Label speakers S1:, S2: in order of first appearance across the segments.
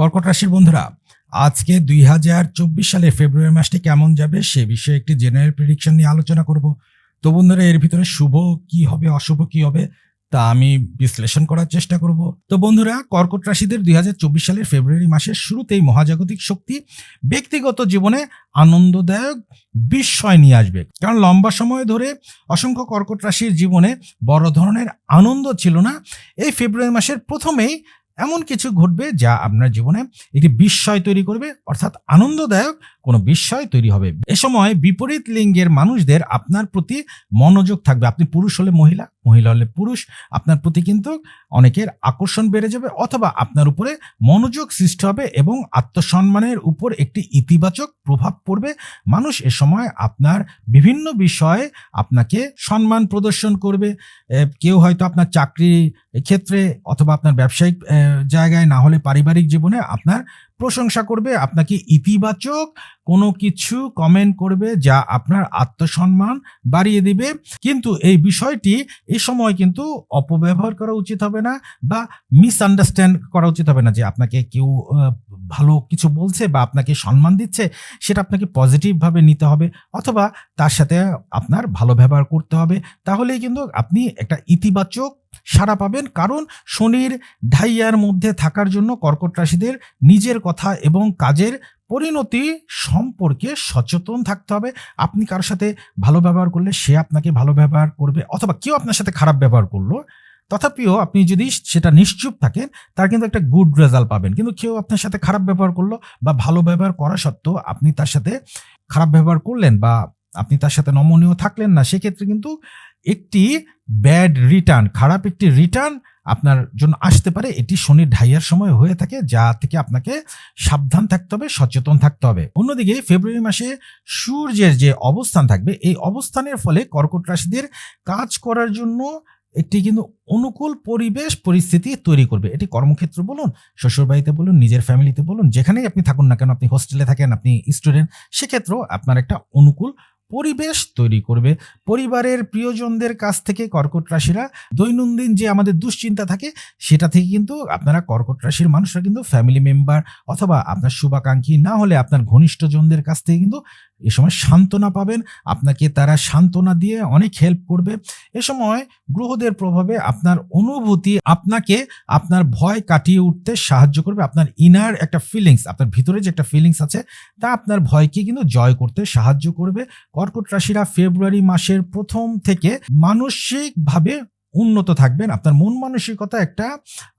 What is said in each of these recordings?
S1: কর্কট রাশির বন্ধুরা, আজকে দুই হাজার চব্বিশ সালের ফেব্রুয়ারি মাসটি কেমন যাবে সে বিষয়ে একটি জেনারেল প্রিডিকশন নিয়ে আলোচনা করব। তো বন্ধুরা, এর ভিতরে শুভ কি হবে, অশুভ কি হবে, তা আমি বিশ্লেষণ করার চেষ্টা করব। তো বন্ধুরা, কর্কট রাশিদের দুই হাজার চব্বিশ সালের ফেব্রুয়ারি মাসের শুরুতেই মহাজাগতিক শক্তি ব্যক্তিগত জীবনে আনন্দদায়ক বিস্ময় নিয়ে আসবে। কারণ লম্বা সময় ধরে অসংখ্য কর্কট রাশির জীবনে বড় ধরনের আনন্দ ছিল না। এই ফেব্রুয়ারি মাসের প্রথমেই এমন কিছু ঘটবে যা আপনার জীবনে একটি বিস্ময় তৈরি করবে অর্থাৎ আনন্দদায়ক কোনো বিস্ময় তৈরি হবে। এ সময় বিপরীত লিঙ্গের মানুষদের আপনার প্রতি মনোযোগ থাকবে। আপনি পুরুষ হলে মহিলা মহিলা হলে পুরুষ, আপনার প্রতি কিন্তু অনেকের আকর্ষণ বেড়ে যাবে অথবা আপনার উপরে মনোযোগ সৃষ্টি হবে এবং আত্মসম্মানের উপর একটি ইতিবাচক প্রভাব পড়বে। মানুষ এ সময় আপনার বিভিন্ন বিষয়ে আপনাকে সম্মান প্রদর্শন করবে। কেউ হয়তো আপনার চাকরি ক্ষেত্রে অথবা আপনার ব্যবসায়িক জায়গায় না হলে পারিবারিক জীবনে আপনার প্রশংসা করবে, আপনাকে ইতিবাচক কোনো কিছু কমেন্ট করবে যা আপনার আত্মসম্মান বাড়িয়ে দিবে। কিন্তু এই বিষয়টি এই সময় কিন্তু অপব্যবহার করা উচিত হবে না বা মিসআন্ডারস্ট্যান্ড করা উচিত হবে না যে আপনাকে কেউ ভালো কিছু বলছে বা আপনাকে সম্মান দিচ্ছে, সেটা আপনাকে পজিটিভভাবে নিতে হবে অথবা তার সাথে আপনার ভালো ব্যবহার করতে হবে। তাহলেই কিন্তু আপনি একটা ইতিবাচক সাড়া পাবেন। কারণ শনির ঢাইয়ার মধ্যে থাকার জন্য কর্কট রাশিদের নিজের কথা এবং কাজের পরিণতি সম্পর্কে সচেতন থাকতে হবে। আপনি কারোর সাথে ভালো ব্যবহার করলে সে আপনাকে ভালো ব্যবহার করবে অথবা কেউ আপনার সাথে খারাপ ব্যবহার করল, তথাপিও আপনি যদি সেটা নিশ্চুপ থাকেন, তার কিন্তু একটা গুড রেজাল্ট পাবেন। কিন্তু কেউ আপনার সাথে খারাপ ব্যবহার করল বা ভালো ব্যবহার করা সত্ত্বেও আপনি তার সাথে খারাপ ব্যবহার করলেন বা আপনি তার সাথে নমনীয় থাকলেন না, সেক্ষেত্রে কিন্তু একটি ব্যাড রিটার্ন খারাপ একটি রিটার্ন আপনার জন্য আসতে পারে। এটি শনির ঢাইয়ার সময় হয়ে থাকে, যা থেকে আপনাকে সাবধান থাকতে হবে, সচেতন থাকতে হবে। অন্যদিকে ফেব্রুয়ারি মাসে সূর্যের যে অবস্থান থাকবে, এই অবস্থানের ফলে কর্কট রাশিদের কাজ করার জন্য একটি কিন্তু অনুকূল পরিবেশ, পরিস্থিতি তৈরি করবে। এটি কর্মক্ষেত্র বলুন, শ্বশুরবাড়িতে বলুন, নিজের ফ্যামিলিতে বলুন, যেখানেই আপনি থাকুন না কেন, আপনি হোস্টেলে থাকেন, আপনি স্টুডেন্ট সেক্ষেত্রেও আপনার একটা অনুকূল পরিবেশ তৈরি করবে। পরিবারের প্রিয়জনদের কাছ থেকে কর্কট রাশিরা দৈনন্দিন যে আমাদের দুশ্চিন্তা থাকে, সেটা থেকে কিন্তু আপনারা কর্কট রাশির মানুষরা কিন্তু ফ্যামিলি মেম্বার অথবা আপনার শুভাকাঙ্ক্ষী, না হলে আপনার ঘনিষ্ঠজনদের কাছ থেকে কিন্তু এ সময় সান্ত্বনা পাবেন। আপনাকে তারা সান্ত্বনা দিয়ে অনেক হেল্প করবে। এ সময় গ্রহদের প্রভাবে আপনার অনুভূতি আপনাকে আপনার ভয় কাটিয়ে উঠতে সাহায্য করবে। আপনার ইনার একটা ফিলিংস আপনার ভিতরে যে একটা ফিলিংস আছে, তা আপনার ভয়কে কিন্তু জয় করতে সাহায্য করবে। কর্কট রাশিরা ফেব্রুয়ারি মাসের প্রথম থেকে মানসিকভাবে উন্নত থাকবেন। আপনার মন মানসিকতা একটা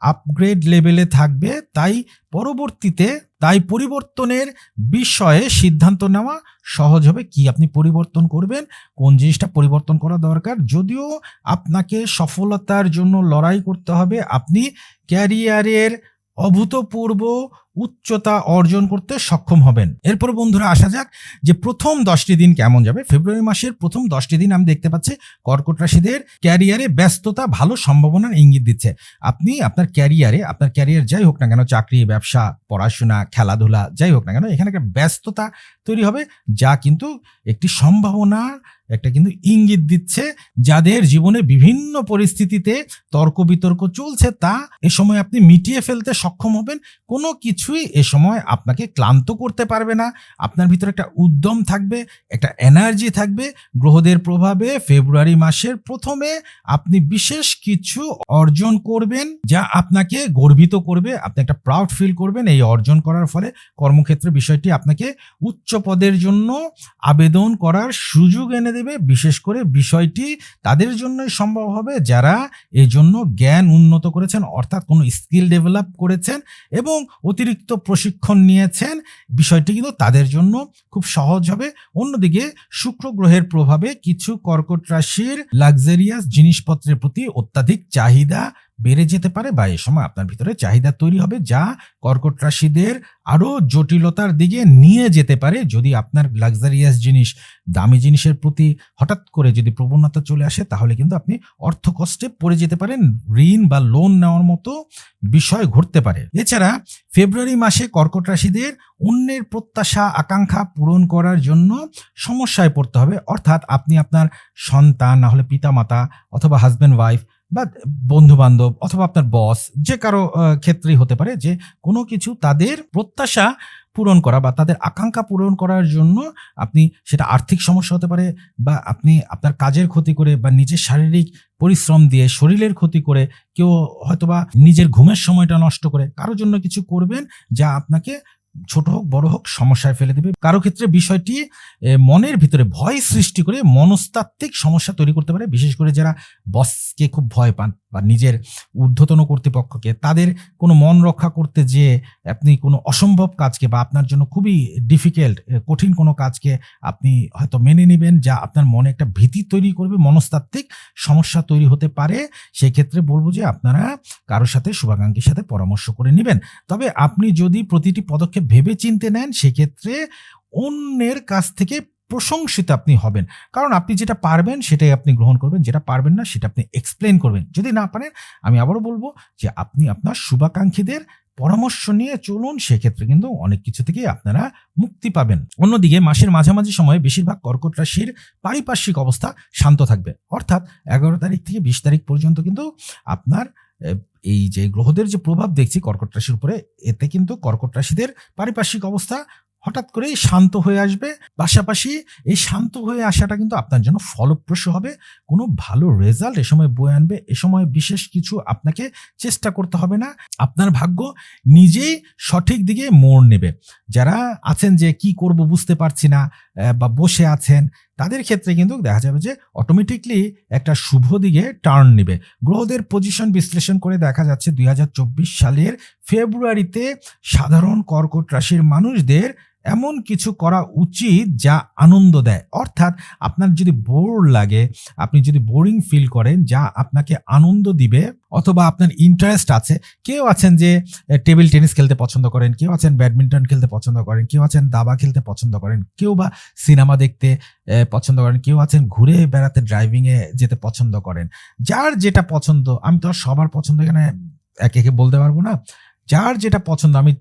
S1: আপগ্রেড লেভেলে থাকবে। তাই পরবর্তীতে, তাই পরিবর্তনের বিষয়ে সিদ্ধান্ত নেওয়া সহজ হবে। কি আপনি পরিবর্তন করবেন? কোন জিনিসটা পরিবর্তন করা দরকার? যদিও আপনাকে সফলতার জন্য লড়াই করতে হবে, আপনি ক্যারিয়ারের অভূতপূর্ব উচ্চতা অর্জন করতে সক্ষম হবেন। এরপর বন্ধুরা আসা যাক যে প্রথম দশটি দিন কেমন যাবে। ফেব্রুয়ারি মাসের প্রথম দশটি দিন আমি দেখতে পাচ্ছি, কর্কট রাশিদের ক্যারিয়ারে ব্যস্ততা ভালো সম্ভাবনার ইঙ্গিত দিচ্ছে। আপনি আপনার ক্যারিয়ারে, আপনার ক্যারিয়ার যাই হোক না কেন, চাকরি, ব্যবসা, পড়াশোনা, খেলাধুলা, যাই হোক না কেন, এখানে একটা ব্যস্ততা তৈরি হবে, যা কিন্তু একটি সম্ভাবনা একটা কিন্তু ইঙ্গিত দিচ্ছে যাদের জীবনে বিভিন্ন পরিস্থিতিতে তর্ক বিতর্ক চলছে তা এ সময় আপনি মিটিয়ে ফেলতে সক্ষম হবেন। কোনো কিছুই এ সময় আপনাকে ক্লান্ত করতে পারবে না। আপনার ভিতরে একটা উদ্যম থাকবে, একটা এনার্জি থাকবে। গ্রহদের প্রভাবে ফেব্রুয়ারি মাসের প্রথমে আপনি বিশেষ কিছু অর্জন করবেন যা আপনাকে গর্বিত করবে, আপনি একটা প্রাউড ফিল করবেন। এই অর্জন করার ফলে কর্মক্ষেত্রে বিষয়টি আপনাকে উচ্চ পদের জন্য আবেদন করার সুযোগ এনে দেবে। বিশেষ করে বিষয়টি তাদের জন্যই সম্ভব হবে যারা এই জন্য জ্ঞান উন্নত করেছেন, অর্থাৎ কোনো স্কিল ডেভেলপ করেছেন এবং অতিরিক্ত প্রশিক্ষণ নিয়েছেন। বিষয়টি কিন্তু তাদের জন্য খুব সহজ হবে। অন্যদিকে শুক্র গ্রহের প্রভাবে কিছু কর্কট রাশির লাক্সারিয়াস জিনিসপত্রের প্রতি অত্যাধিক চাহিদা বেড়ে যেতে পারে বা এ সময় আপনার ভিতরে চাহিদা তৈরি হবে যা কর্কট রাশিদের আরও জটিলতার দিকে নিয়ে যেতে পারে। যদি আপনার লাক্সারিয়াস জিনিস, দামি জিনিসের প্রতি হঠাৎ করে যদি প্রবণতা চলে আসে, তাহলে কিন্তু আপনি অর্থ কষ্টে পড়ে যেতে পারেন। ঋণ বা লোন নেওয়ার মতো বিষয় ঘটতে পারে। এছাড়া ফেব্রুয়ারি মাসে কর্কট রাশিদের অন্যের প্রত্যাশা, আকাঙ্ক্ষা পূরণ করার জন্য সমস্যায় পড়তে হবে। অর্থাৎ আপনি আপনার সন্তান, না হলে পিতামাতা অথবা হাজব্যান্ড ওয়াইফ বা বন্ধু বান্ধব অথবা আপনার বস যে কারও ক্ষেত্রেই হতে পারে যে কোনো কিছু তাদের প্রত্যাশা পূরণ করা বা তাদের আকাঙ্ক্ষা পূরণ করার জন্য আপনি সেটা আর্থিক সমস্যা হতে পারে বা আপনি আপনার কাজের ক্ষতি করে বা নিজের শারীরিক পরিশ্রম দিয়ে শরীরের ক্ষতি করে কেউ হয়তোবা নিজের ঘুমের সময়টা নষ্ট করে, কারোর জন্য কিছু করবেন যা আপনাকে ছোট হোক, বড় হোক, সমস্যায় ফেলে দেবে। কারও ক্ষেত্রে বিষয়টি মনের ভিতরে ভয় সৃষ্টি করে মনস্তাত্ত্বিক সমস্যা তৈরি করতে পারে। বিশেষ করে যারা বসকে খুব ভয় পান বা নিজের ঊর্ধ্বতন কর্তৃপক্ষকে, তাদের কোনো মন রক্ষা করতে যে আপনি কোনো অসম্ভব কাজকে বা আপনার জন্য খুবই ডিফিকাল্ট কঠিন কোনো কাজকে আপনি হয়তো মেনে নেবেন যা আপনার মনে একটা ভীতি তৈরি করবে, মনস্তাত্ত্বিক সমস্যা তৈরি হতে পারে। সেই ক্ষেত্রে বলব যে আপনারা কারোর সাথে, শুভাকাঙ্ক্ষীর সাথে পরামর্শ করে নেবেন। তবে আপনি যদি প্রতিটি পদক্ষেপ ভেবে চিনতে নেন, সেক্ষেত্রে অন্যের কাছ থেকে প্রশংসিত আপনি হবেন। কারণ আপনি যেটা পারবেন সেটাই আপনি গ্রহণ করবেন, যেটা পারবেন না সেটা আপনি এক্সপ্লেন করবেন। যদি না পারেন, আমি আবারও বলব যে আপনি আপনার শুভাকাঙ্ক্ষীদের পরামর্শ নিয়ে চলুন, সেক্ষেত্রে কিন্তু অনেক কিছু থেকে আপনারা মুক্তি পাবেন। অন্যদিকে মাসের মাঝামাঝি সময়ে বেশিরভাগ কর্কট রাশির পারিপার্শ্বিক অবস্থা শান্ত থাকবে। অর্থাৎ এগারো তারিখ থেকে বিশ তারিখ পর্যন্ত কিন্তু আপনার এই যে গ্রহদের যে প্রভাব দেখছি কর্কট রাশির উপরে, এতে কিন্তু কর্কট রাশিদের পারিপার্শ্বিক অবস্থা হঠাৎ করেই শান্ত হয়ে আসবে। পাশাপাশি এই শান্ত হয়ে আসাটা কিন্তু আপনার জন্য ফলপ্রসূ হবে। কোনো ভালো রেজাল্ট এ সময় বয়ে আনবে, এ সময় বিশেষ কিছু আপনাকে চেষ্টা করতে হবে না। আপনার ভাগ্য নিজেই সঠিক দিকে মোড় নেবে। যারা আছেন যে কি করব বুঝতে পারছি না বা বসে আছেন, তাদের ক্ষেত্রে কিন্তু দেখা যাবে যে অটোমেটিকলি একটা শুভ দিকে টার্ন নেবে। গ্রহদের পজিশন বিশ্লেষণ করে দেখা যাচ্ছে দুই হাজার চব্বিশ সালের ফেব্রুয়ারিতে সাধারণ কর্কট রাশির মানুষদের এমন কিছু করা উচিত যা আনন্দ দেয়। অর্থাৎ আপনার যদি বোর লাগে, আপনি যদি বোরিং ফিল করেন, যা আপনাকে আনন্দ দিবে, অথবা আপনার ইন্টারেস্ট আছে, কেউ আছেন যে টেবিল টেনিস খেলতে পছন্দ করেন, কেউ আছেন ব্যাডমিন্টন খেলতে পছন্দ করেন, কেউ আছেন দাবা খেলতে পছন্দ করেন, কেউ বা সিনেমা দেখতে পছন্দ করেন, কেউ আছেন ঘুরে বেড়াতে ড্রাইভিংয়ে যেতে পছন্দ করেন। যার যেটা পছন্দ, আমি তো সবার পছন্দ এখানে একে একে বলতে পারব না। যার যেটা পছন্দ, আমি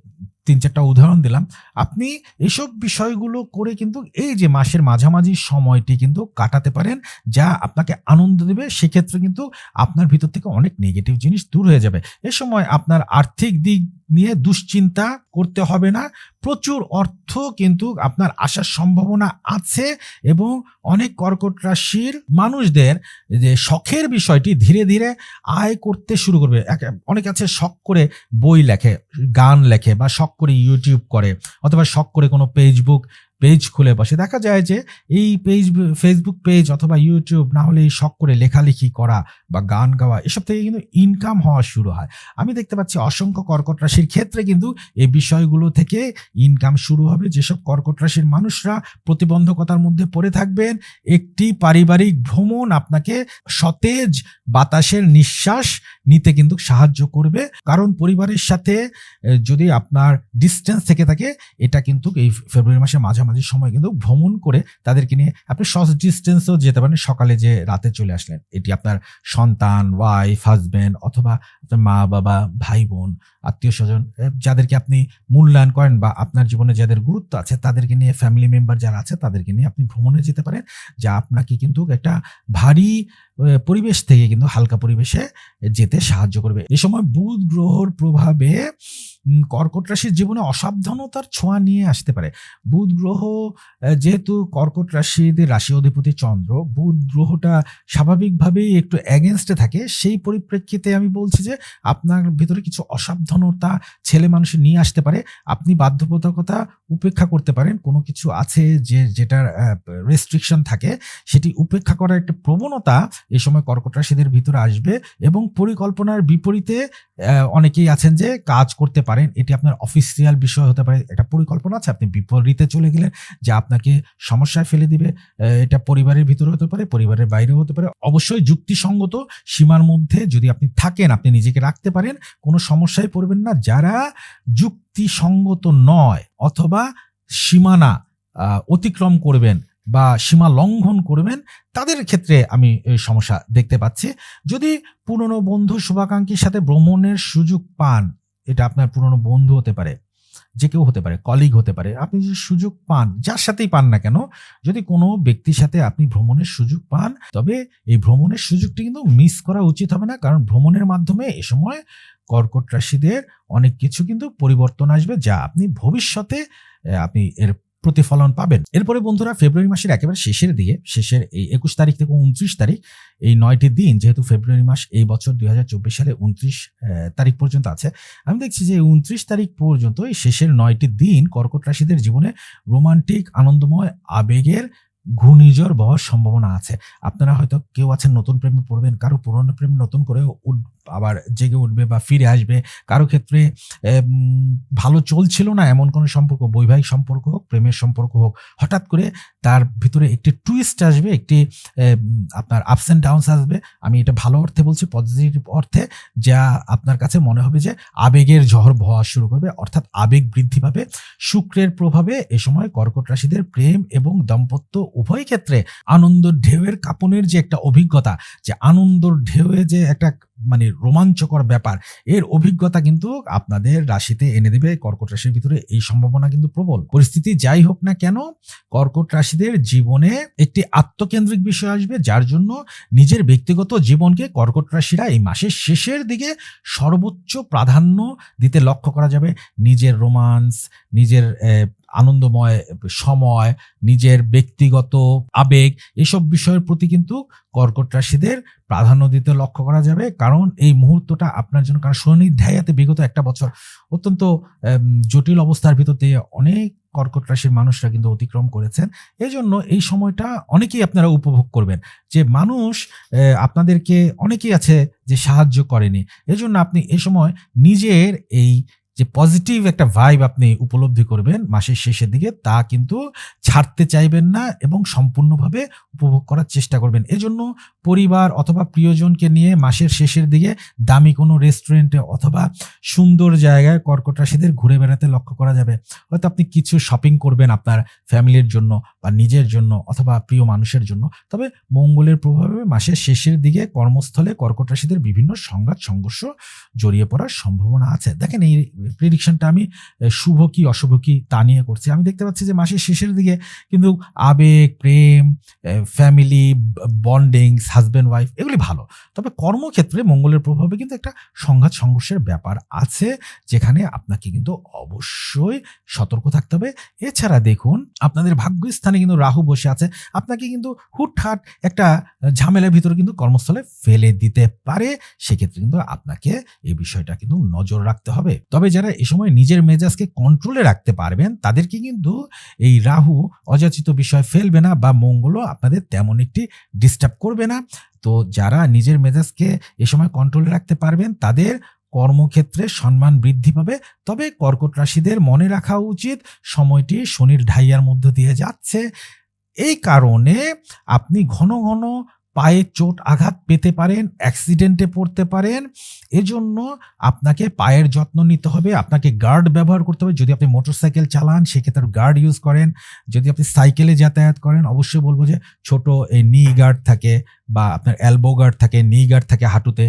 S1: তিন চারটা উদাহরণ দিলাম। আপনি এসব বিষয়গুলো করে কিন্তু এই যে মাসের মাঝামাঝি সময়টি কিন্তু কাটাতে পারেন, যা আপনাকে আনন্দ দেবে, সেক্ষেত্রে কিন্তু আপনার ভিতর থেকে অনেক নেগেটিভ জিনিস দূর হয়ে যাবে। এ সময় আপনার আর্থিক দিক নিয়ে দুশ্চিন্তা করতে হবে না। প্রচুর অর্থ কিন্তু আপনার আসার সম্ভাবনা আছে এবং অনেক কর্কট রাশির মানুষদের যে শখের বিষয়টি ধীরে ধীরে আয় করতে শুরু করবে। অনেক আছে শখ করে বই লেখে, গান লেখে বা শখ করে ইউটিউব করে অথবা শখ করে কোনো ফেসবুক পেজ খুলে বসে। দেখা যায় যে এই পেজ ফেসবুক পেজ অথবা ইউটিউব না হলে এই শখ করে লেখালেখি করা বা গান গাওয়া, এসব থেকে কিন্তু ইনকাম হওয়া শুরু হয়। আমি দেখতে পাচ্ছি অসংখ্য কর্কট রাশির ক্ষেত্রে কিন্তু এই বিষয়গুলো থেকে ইনকাম শুরু হবে। যেসব কর্কট রাশির মানুষরা প্রতিবন্ধকতার মধ্যে পড়ে থাকবেন, একটি পারিবারিক ভ্রমণ আপনাকে সতেজ বাতাসের নিঃশ্বাস নিতে কিন্তু সাহায্য করবে। কারণ পরিবারের সাথে যদি আপনার ডিস্টেন্স থেকে থাকে, এটা কিন্তু এই ফেব্রুয়ারি মাসের মাঝামাঝি সময় কিন্তু ভ্রমণ করে তাদেরকে নিয়ে আপনি শর্ট ডিস্টেন্সেও যেতে পারেন। সকালে যে রাতে চলে আসলেন, এটি আপনার সন্তান ওয়াইফ হাজব্যান্ড অথবা আপনার মা, বাবা ভাই বোন আত্মীয় স্বজন যাদেরকে আপনি মূল্যায়ন করেন বা আপনার জীবনে যাদের গুরুত্ব আছে তাদেরকে নিয়ে ফ্যামিলি মেম্বার যারা আছে তাদেরকে নিয়ে আপনি ভ্রমণে যেতে পারেন। যা আপনাকে কিন্তু একটা ভারী পরিবেশ থেকে কিন্তু হালকা পরিবেশে যেতে সাহায্য করবে। এ সময় বুধ গ্রহর প্রভাবে কর্কট রাশির জীবনে অসাবধানতার ছোঁয়া নিয়ে আসতে পারে। বুধ গ্রহ যেহেতু কর্কট রাশিদের রাশি অধিপতি চন্দ্র, বুধ গ্রহটা স্বাভাবিকভাবেই একটু অ্যাগেনস্টে থাকে। সেই পরিপ্রেক্ষিতে আমি বলছি যে, আপনার ভিতরে কিছু অসাবধানতা ছেলে মানুষের নিয়ে আসতে পারে। আপনি বাধ্যবাধকতা উপেক্ষা করতে পারেন। কোনো কিছু আছে যে, যেটার রেস্ট্রিকশন থাকে, সেটি উপেক্ষা করার একটা প্রবণতা এই সময় কর্কট রাশিদের ভিতরে আসবে এবং পরিকল্পনার বিপরীতে অনেকেই আছেন যে কাজ করতে পারেন। এটি আপনার অফিসিয়াল বিষয় হতে পারে এটা পরিকল্পনা আছে, আপনি বিপরীতে চলে গেলেন, যা আপনাকে সমস্যায় ফেলে দিবে। এটা পরিবারের ভিতরে হতে পারে, পরিবারের বাইরেও হতে পারে। অবশ্যই যুক্তিসঙ্গত সীমার মধ্যে যদি আপনি থাকেন, আপনি নিজেকে রাখতে পারেন, কোনো সমস্যায় পড়বেন না। যারা যুক্তিসঙ্গত নয় অথবা সীমানা অতিক্রম করবেন বা সীমা লঙ্ঘন করবেন, তাদের ক্ষেত্রে আমি এই সমস্যা দেখতে পাচ্ছি। যদি পুরনো বন্ধু শুভাকাঙ্ক্ষীর সাথে ভ্রমণের সুযোগ পান, এটা আপনার পুরনো বন্ধু হতে পারে, যে কেউ হতে পারে কলিগ হতে পারে, আপনি যে সুযোগ পান, যার সাথেই পান না কেন, যদি কোনো ব্যক্তির সাথে আপনি ভ্রমণের সুযোগ পান, তবে এই ভ্রমণের সুযোগটি কিন্তু মিস করা উচিত হবে না, কারণ ভ্রমণের মাধ্যমে এ সময় কর্কট রাশিদের অনেক কিছু কিন্তু পরিবর্তন আসবে, যা আপনি ভবিষ্যতে আপনি এর প্রতিফলন পাবেন। এরপরে বন্ধুরা, ফেব্রুয়ারি মাসের একেবারে শেষের দিকে, শেষের এই একুশ তারিখ থেকে উনত্রিশ তারিখ, এই নয়টি দিন যেহেতু ফেব্রুয়ারি মাস, এই বছর দুই হাজার চব্বিশ সালে উনত্রিশ তারিখ পর্যন্ত আছে। আমি দেখছি যে উনত্রিশ তারিখ পর্যন্ত এই শেষের নয়টি দিন কর্কট রাশিদের জীবনে রোমান্টিক, আনন্দময়, আবেগের ঘূর্ণিঝড় বহর সম্ভাবনা আছে। আপনারা হয়তো কেউ আছেন নতুন প্রেমে পড়বেন, কারও পুরনো প্রেম নতুন করে আবার জেগে উঠবে বা ফিরে আসবে। কারও ক্ষেত্রে ভালো চলছিল না এমন কোনো সম্পর্ক, বৈবাহিক সম্পর্ক হোক, প্রেমের সম্পর্ক হোক, হঠাৎ করে তার ভিতরে একটি টুইস্ট আসবে, একটি আপনার আপস অ্যান্ড ডাউনস আসবে। আমি এটা ভালো অর্থে বলছি পজিটিভ অর্থে, যা আপনার কাছে মনে হবে যে আবেগের ঝড় বওয়া শুরু করবে। অর্থাৎ আবেগ বৃদ্ধি পাবে। শুক্রের প্রভাবে এ সময় কর্কট রাশিদের প্রেম এবং দাম্পত্য উভয় ক্ষেত্রে আনন্দ ঢেউয়ের কাপনের যে একটা অভিজ্ঞতা, যে আনন্দর ঢেউয়ে যে একটা মানে রোমাঞ্চকর ব্যাপার, এর অভিজ্ঞতা কিন্তু আপনাদের রাশিতে এনে দেবে। কর্কট রাশির ভিতরে এই সম্ভাবনা কিন্তু প্রবল। পরিস্থিতি যাই হোক না কেন, কর্কট রাশিদের জীবনে একটি আত্মকেন্দ্রিক বিষয় আসবে, যার জন্য নিজের ব্যক্তিগত জীবনকে কর্কট রাশিরা এই মাসের শেষের দিকে সর্বোচ্চ প্রাধান্য দিতে লক্ষ্য করা যাবে। নিজের রোমান্স, নিজের আনন্দময়, সময়, নিজের ব্যক্তিগত আবেগ, এসব বিষয়ের প্রতি কিন্তু কর্কট রাশিদের প্রাধান্য দিতে লক্ষ্য করা যাবে। কারণ এই মুহূর্তটা আপনার জন্য, কারণ শনি ধ্যায়াতে বিগত একটা বছর অত্যন্ত জটিল অবস্থার ভিতর দিয়ে অনেক কর্কট রাশির মানুষরা কিন্তু অতিক্রম করেছেন। এই জন্য এই সময়টা অনেকেই আপনারা উপভোগ করবেন। যে মানুষ আপনাদেরকে অনেকেই আছে যে সাহায্য করেনি। এজন্য আপনি এ সময় নিজের এই যে পজিটিভ একটা ভাইব আপনি উপলব্ধি করবেন মাসের শেষের দিকে, তা কিন্তু ছাড়তে চাইবেন না এবং সম্পূর্ণভাবে উপভোগ করার চেষ্টা করবেন। এজন্য পরিবার অথবা প্রিয়জনকে নিয়ে মাসের শেষের দিকে দামি কোনো রেস্টুরেন্টে অথবা সুন্দর জায়গায় কর্কট রাশিদের ঘুরে বেড়াতে লক্ষ্য করা যাবে। হয়তো আপনি কিছু শপিং করবেন আপনার ফ্যামিলির জন্য বা নিজের জন্য অথবা প্রিয় মানুষের জন্য। তবে মঙ্গলের প্রভাবে মাসের শেষের দিকে কর্মস্থলে কর্কট রাশিদের বিভিন্ন সংঘাত, সংঘর্ষ জড়িয়ে পড়ার সম্ভাবনা আছে। দেখেন এই প্রিডিকশনটা আমি শুভ কি, অশুভ কি, তা নিয়ে করছি। আমি দেখতে পাচ্ছি যে মাসের শেষের দিকে কিন্তু আবেগ, প্রেম ফ্যামিলি বন্ডিংস হাজব্যান্ড ওয়াইফ এগুলি ভালো। তবে কর্মক্ষেত্রে মঙ্গলের প্রভাবে কিন্তু একটা সংঘাত, সংঘর্ষের ব্যাপার আছে, যেখানে আপনাকে কিন্তু অবশ্যই সতর্ক থাকতে হবে। এছাড়া দেখুন, আপনাদের ভাগ্যস্থানে কিন্তু রাহু বসে আছে। আপনাকে কিন্তু হুটহাট একটা ঝামেলার ভিতরে কিন্তু কর্মস্থলে ফেলে দিতে পারে। সেক্ষেত্রে কিন্তু আপনাকে এই বিষয়টা কিন্তু নজর রাখতে হবে। তবে যারা এ সময় নিজের মেজাজকে কন্ট্রোলে রাখতে পারবেন, তাদেরকে কিন্তু এই রাহু অযাচিত বিষয় ফেলবে না বা মঙ্গলও আপনাদের তেমন একটি ডিস্টার্ব করবে না। তো যারা নিজের মেজাজকে এ সময় কন্ট্রোলে রাখতে পারবেন, তাদের কর্মক্ষেত্রে সম্মান বৃদ্ধি পাবে। তবে কর্কট রাশিদের মনে রাখা উচিত, সময়টি শনির ঢাইয়ার মধ্য দিয়ে যাচ্ছে। এই কারণে আপনি ঘন ঘন পায়ে চোট আঘাত পেতে পারেন অ্যাক্সিডেন্টে পড়তে পারেন। এজন্য আপনাকে পায়ের যত্ন নিতে হবে, আপনাকে গার্ড ব্যবহার করতে হবে। যদি আপনি মোটর সাইকেল চালান, সেক্ষেত্রে গার্ড ইউজ করেন। যদি আপনি সাইকেলে যাতায়াত করেন, অবশ্যই বলব যে ছোট এই নি গার্ড থাকে। বা আপনার এলবো গার্ড থাকে নি গার্ড থাকে হাঁটুতে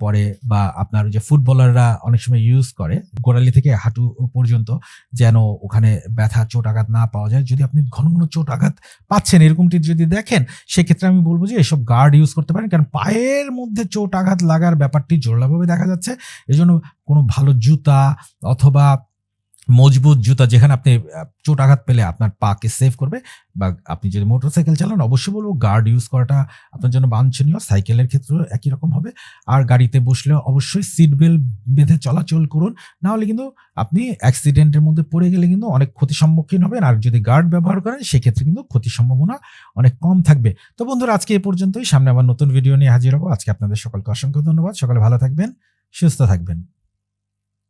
S1: পরে বা আপনার যে ফুটবলাররা অনেক সময় ইউজ করে গোড়ালি থেকে হাঁটু পর্যন্ত যেন ওখানে ব্যথা, চোট আঘাত না পাওয়া যায়। যদি আপনি ঘন ঘন চোট আঘাত পাচ্ছেন এরকমটি যদি দেখেন, সেক্ষেত্রে আমি বলব যে এসব গার্ড ইউজ করতে পারেন। কারণ পায়ের মধ্যে চোট আঘাত লাগার ব্যাপারটি জোরালোভাবে দেখা যাচ্ছে। এজন্য কোনো ভালো জুতা অথবা মজবুত জুতা যেখানে আপনি চোট আঘাত পেলে আপনার পাকে সেভ করবে বা আপনি যদি মোটরসাইকেল চালান, অবশ্যই বলব গার্ড ইউজ করাটা আপনার জন্য বাঞ্ছনীয়। সাইকেলের ক্ষেত্রেও একই রকম হবে। আর গাড়িতে বসলে অবশ্যই সিট বেল্ট বেঁধে চলাচল করুন। না হলে কিন্তু আপনি অ্যাক্সিডেন্টের মধ্যে পড়ে গেলে কিন্তু অনেক ক্ষতির সম্মুখীন হবেন। আর যদি গার্ড ব্যবহার করেন, সেক্ষেত্রে কিন্তু ক্ষতির সম্ভাবনা অনেক কম থাকবে। তো বন্ধুরা, আজকে এই পর্যন্তই। সামনে আবার নতুন ভিডিও নিয়ে হাজির হব। আজকে আপনাদের সকলকে অসংখ্য ধন্যবাদ। সকলে ভালো থাকবেন, সুস্থ থাকবেন।